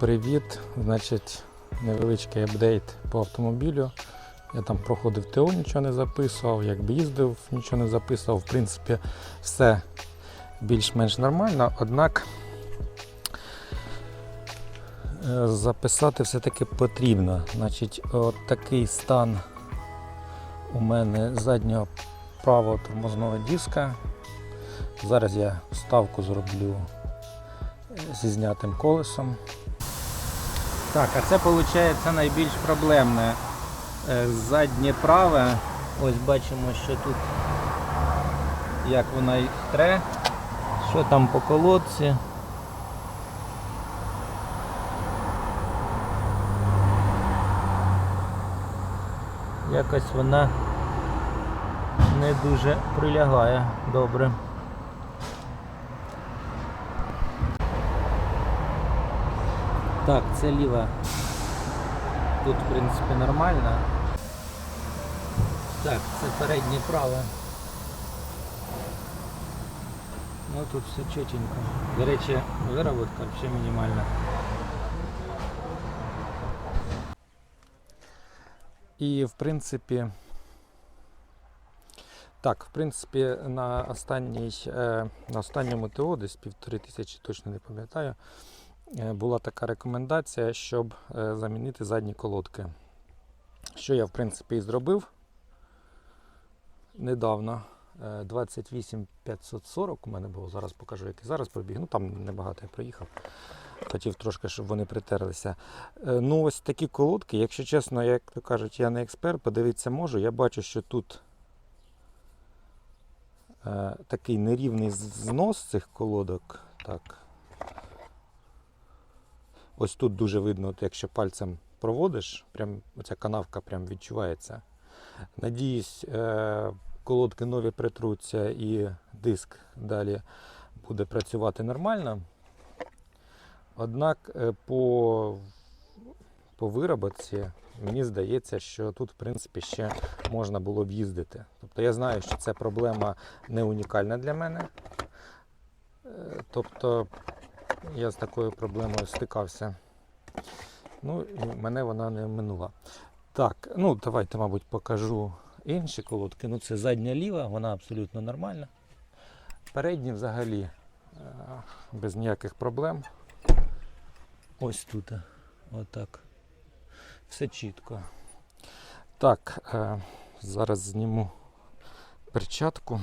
Привіт! Значить, невеличкий апдейт по автомобілю. Я там проходив ТО, нічого не записував, якби їздив, нічого не записував. В принципі, все більш-менш нормально. Однак е, записати все-таки потрібно. Значить, от такий стан у мене заднього правого тормозного диска. Зараз я вставку зроблю е, зі знятим колесом. Так, а це виходить найбільш проблемне. Е, Заднє праве. Ось бачимо, що тут як вона їх тре, що там по колодці. Якось вона не дуже прилягає добре. Так, це ліва. Тут, в принципі, нормально. Так, це переднє праве. Ну тут все чотенько. До речі, вироботка взагалі мінімальна. І в принципі. Так, в принципі, на останній, е, на останньому ТО, десь півтори тисячі, точно не пам'ятаю, була така рекомендація, щоб е, замінити задні колодки. Що я, в принципі, і зробив недавно. Е, 28540 у мене було, зараз покажу, який зараз пробіг. Ну там небагато я проїхав. Хотів трошки, щоб вони притерлися. Е, Ну, ось такі колодки, якщо чесно, як то кажуть, я не експерт, подивитися можу. Я бачу, що тут е, такий нерівний знос цих колодок. Так. Ось тут дуже видно, от якщо пальцем проводиш, прям оця канавка прям відчувається. Надіюсь, е, колодки нові притруться і диск далі буде працювати нормально. Однак е, по, по вироботці мені здається, що тут, в принципі, ще можна було б їздити. Тобто я знаю, що це проблема не унікальна для мене. Е, Тобто я з такою проблемою стикався. Ну, і мене вона не минула. Так, ну давайте, мабуть, покажу інші колодки. Ну, це задня ліва, вона абсолютно нормальна. Передні взагалі е, без ніяких проблем. Ось тут. Отак. Все чітко. Так, е, зараз зніму перчатку.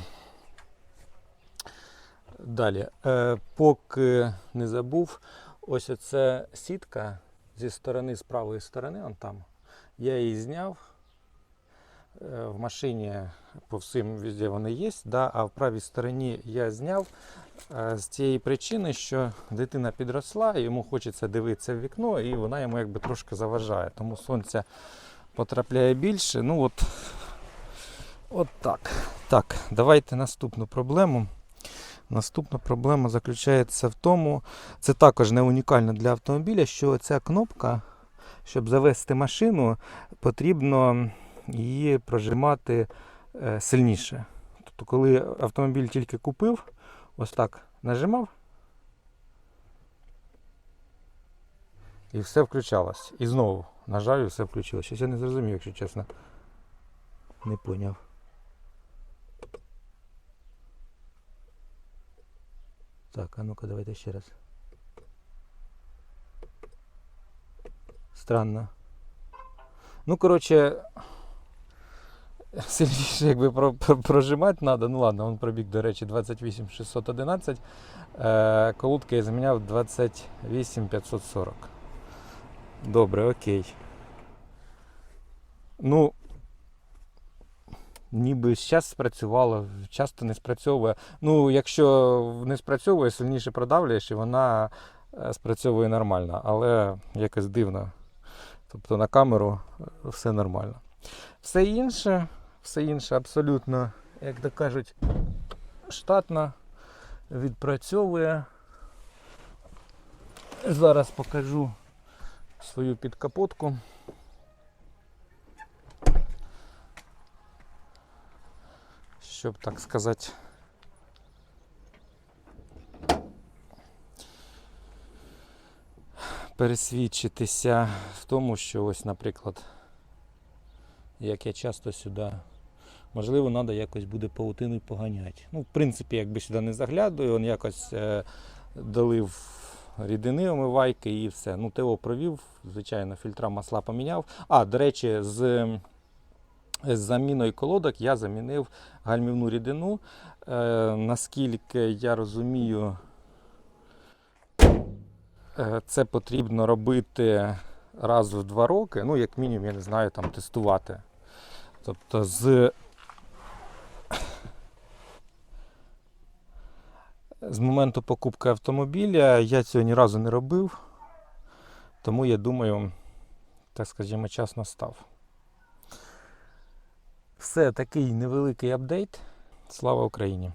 Далі, е, поки не забув, ось оця сітка зі сторони, з правої сторони, он там. Я її зняв. Е, В машині по всім везде вони є, да, а в правій стороні я зняв е, з тієї причини, що дитина підросла, йому хочеться дивитися в вікно, і вона йому якби трошки заважає. Тому сонця потрапляє більше. Ну от, от так. Так, давайте наступну проблему. Наступна проблема заключається в тому, це також не унікально для автомобіля, що ця кнопка, щоб завести машину, потрібно її прожимати е, сильніше. Тобто, коли автомобіль тільки купив, ось так нажимав, і все включалось. І знову нажав і все включилось. Щось я не зрозумів, якщо чесно. Не поняв. Так, а ну-ка давайте ще раз. Странно. Ну, коротше, сильніше якби про, про, прожимати треба. Ну ладно, він пробіг, до речі, 28611. Е, колодки я заміняв 28540. Добре, окей. Ну, ніби зараз спрацювало, часто не спрацьовує. Ну, якщо не спрацьовує, сильніше продавлюєш, і вона е, спрацьовує нормально, але якось дивно. Тобто на камеру е, все нормально. Все інше, все інше абсолютно, як то кажуть, штатно відпрацьовує. Зараз покажу свою підкапотку. Щоб так сказати. пересвідчитися в тому, що ось, наприклад, як я часто сюди. Можливо, треба якось буде паутину поганяти. Ну, в принципі, якби сюди не заглядую, він якось е, долив рідини омивайки і все. Ну, ТО провів, звичайно, фільтра масла поміняв. А, до речі, з, з заміною колодок я замінив гальмівну рідину. Е, наскільки я розумію, е, це потрібно робити раз в два роки. Ну, як мінімум, я не знаю, там тестувати. Тобто з З моменту покупки автомобіля я цього ні разу не робив, тому я думаю, так скажімо, час настав. Все, такий невеликий апдейт. Слава Україні!